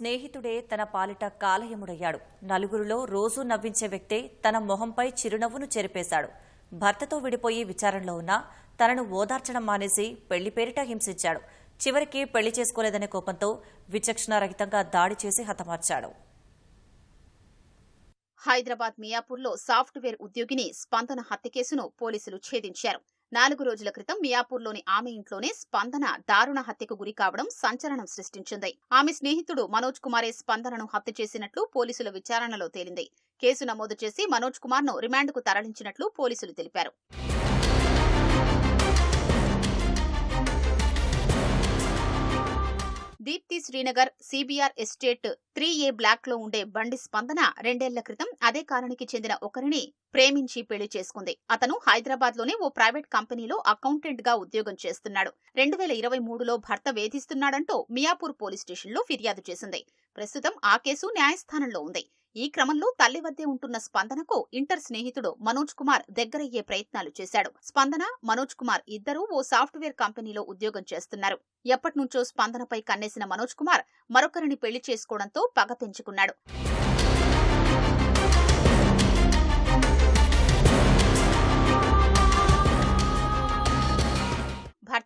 స్నేహితుడే తన పాలిట కాలయముడయ్యాడు. నలుగురిలో రోజూ నవ్వించే వ్యక్తే తన మొహంపై చిరునవ్వును చెరిపేశాడు. భర్తతో విడిపోయి విచారణలో ఉన్నా తనను ఓదార్చడం మానేసి పెళ్ళి పేరిట హింసించాడు. చివరికి పెళ్ళి చేసుకోలేదనే కోపంతో విచక్షణారహితంగా దాడి చేసి హతమార్చాడు. హైదరాబాద్ మియాపూర్లో సాఫ్ట్వేర్ ఉద్యోగిని స్పందన హత్య కేసును పోలీసులు ఛేదించారు. నాలుగు రోజుల క్రితం మియాపూర్లోని ఆమె ఇంట్లోనే స్పందన దారుణ హత్యకు గురి కావడం సంచలనం సృష్టించింది. ఆమె స్నేహితుడు మనోజ్ కుమారే స్పందనను హత్య చేసినట్లు పోలీసుల విచారణలో తేలింది. కేసు నమోదు చేసి మనోజ్ కుమార్ను రిమాండ్కు తరలించినట్లు పోలీసులు తెలిపారు. Srinagar CBR estate three A బ్లాక్లో ఉండే బండి స్పందన రెండేళ్ళ క్రితం అదే కాలనీకి చెందిన ఒకరిని ప్రేమించి పెళ్ళి చేసుకుంది. అతను హైదరాబాద్లోనే ఓ ప్రైవేట్ కంపెనీలో అకౌంటెంట్గా ఉద్యోగం చేస్తున్నాడు. రెండు వేల ఇరవై మూడులో భర్త వేధిస్తున్నాడంటూ మియాపూర్ పోలీస్ స్టేషన్లో ఫిర్యాదు చేసింది. ప్రస్తుతం ఆ కేసు న్యాయస్థానంలో ఉంది. ఈ క్రమంలో తల్లి వద్దే ఉంటున్న స్పందనకు ఇంటర్ స్నేహితుడు మనోజ్ కుమార్ దగ్గరయ్యే ప్రయత్నాలు చేశాడు. స్పందన మనోజ్ కుమార్ ఇద్దరూ ఓ సాఫ్ట్వేర్ కంపెనీలో ఉద్యోగం చేస్తున్నారు. ఎప్పటినుంచో స్పందనపై కన్నేసిన మనోజ్ కుమార్ మరొకరిని పెళ్ళి చేసుకోవడంతో పగ పెంచుకున్నాడు.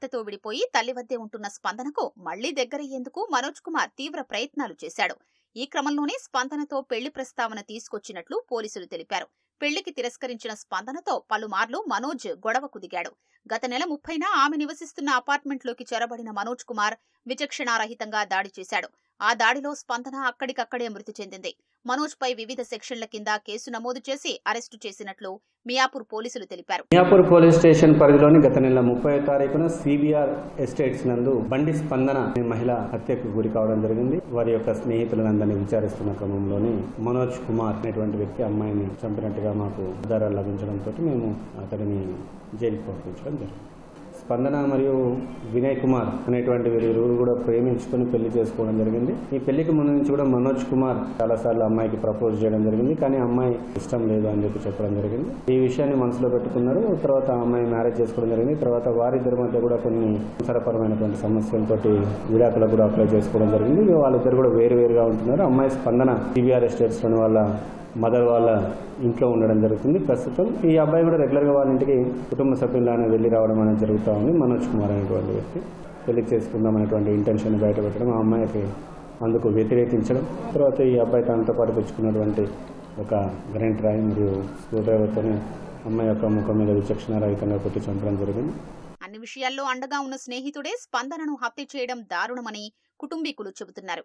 భర్తతో విడిపోయి తల్లి వద్దే ఉంటున్న స్పందనకు మళ్ళీ దగ్గరయ్యేందుకు మనోజ్ కుమార్ తీవ్ర ప్రయత్నాలు చేశాడు. ఈ క్రమంలోనే స్పందనతో పెళ్ళి ప్రస్తావన తీసుకొచ్చినట్లు పోలీసులు తెలిపారు. పెళ్ళికి తిరస్కరించిన స్పందనతో పలుమార్లు మనోజ్ గొడవకు దిగాడు. గత నెల ముప్పైన ఆమె నివసిస్తున్న అపార్ట్మెంట్లోకి చొరబడిన మనోజ్ కుమార్ విచక్షణారహితంగా దాడి చేశాడు. ఆ దాడిలో స్పందన అక్కడికక్కడే మృతి చెందింది. మనోజ్ పై వివిధ సెక్షన్ల కింద కేసు నమోదు చేసి అరెస్టు చేసినట్లు మియాపూర్ పోలీసులు తెలిపారు. మియాపూర్ పోలీస్ స్టేషన్ పరిధిలోని గత నెల ముప్పై తారీఖున సిబిఆర్ ఎస్టేట్స్ నందు బండి స్పందన మహిళ హత్యకు గురి కావడం జరిగింది. వారి యొక్క స్నేహితులందరినీ విచారిస్తున్న క్రమంలోని మనోజ్ కుమార్ అనేటువంటి వ్యక్తి అమ్మాయిని చంపినట్టుగా మాకు ఆధారాలు లభించడంతో మేము అతడిని జైలుకి పంపించడం జరిగింది. స్పందన మరియు వినయ్ కుమార్ అనేటువంటి వీరు కూడా ప్రేమించుకొని పెళ్ళి చేసుకోవడం జరిగింది. ఈ పెళ్ళికి ముందు నుంచి కూడా మనోజ్ కుమార్ చాలాసార్లు అమ్మాయికి ప్రపోజ్ చేయడం జరిగింది. కానీ అమ్మాయి ఇష్టం లేదు అని చెప్పి చెప్పడం జరిగింది. ఈ విషయాన్ని మనసులో పెట్టుకున్నారు. తర్వాత అమ్మాయి మ్యారేజ్ చేసుకోవడం జరిగింది. తర్వాత వారిద్దరి మధ్య కూడా కొన్ని సంసారపరమైనటువంటి సమస్యలతోటి విడాకులకు కూడా అప్లై చేసుకోవడం జరిగింది. వాళ్ళిద్దరు కూడా వేరు వేరుగా ఉంటున్నారు. అమ్మాయి స్పందన సిబిఆర్ ఎస్టేట్స్లోని వాళ్ళ మదర్ వాళ్ళ ఇంట్లో ఉండడం జరుగుతుంది. ప్రస్తుతం ఈ అబ్బాయి కూడా రెగ్యులర్గా వాళ్ళ ఇంటికి కుటుంబ సభ్యులానే వెళ్ళి రావడం అనేది జరుగుతూ ఉంది. మనోజ్ కుమార్ అనేటువంటి వ్యక్తి పెళ్ళి చేసుకుందాం అనేటువంటి ఇంటెన్షన్ బయటపెట్టడం ఆ అమ్మాయికి అందుకు వ్యతిరేకించడం తర్వాత ఈ అబ్బాయి తనతో పాటు తెచ్చుకున్నటువంటి ఒక గ్రైండ్ రాయి మరియు స్క్రూ డ్రైవర్తోనే అమ్మాయి యొక్క ముఖం మీద విచక్షణ రహితంగా కొట్టి చంపడం జరిగింది. అన్ని విషయాల్లో అండగా ఉన్న స్నేహితుడే స్పందనను హత్య చేయడం దారుణమని కుటుంబీకులు చెబుతున్నారు.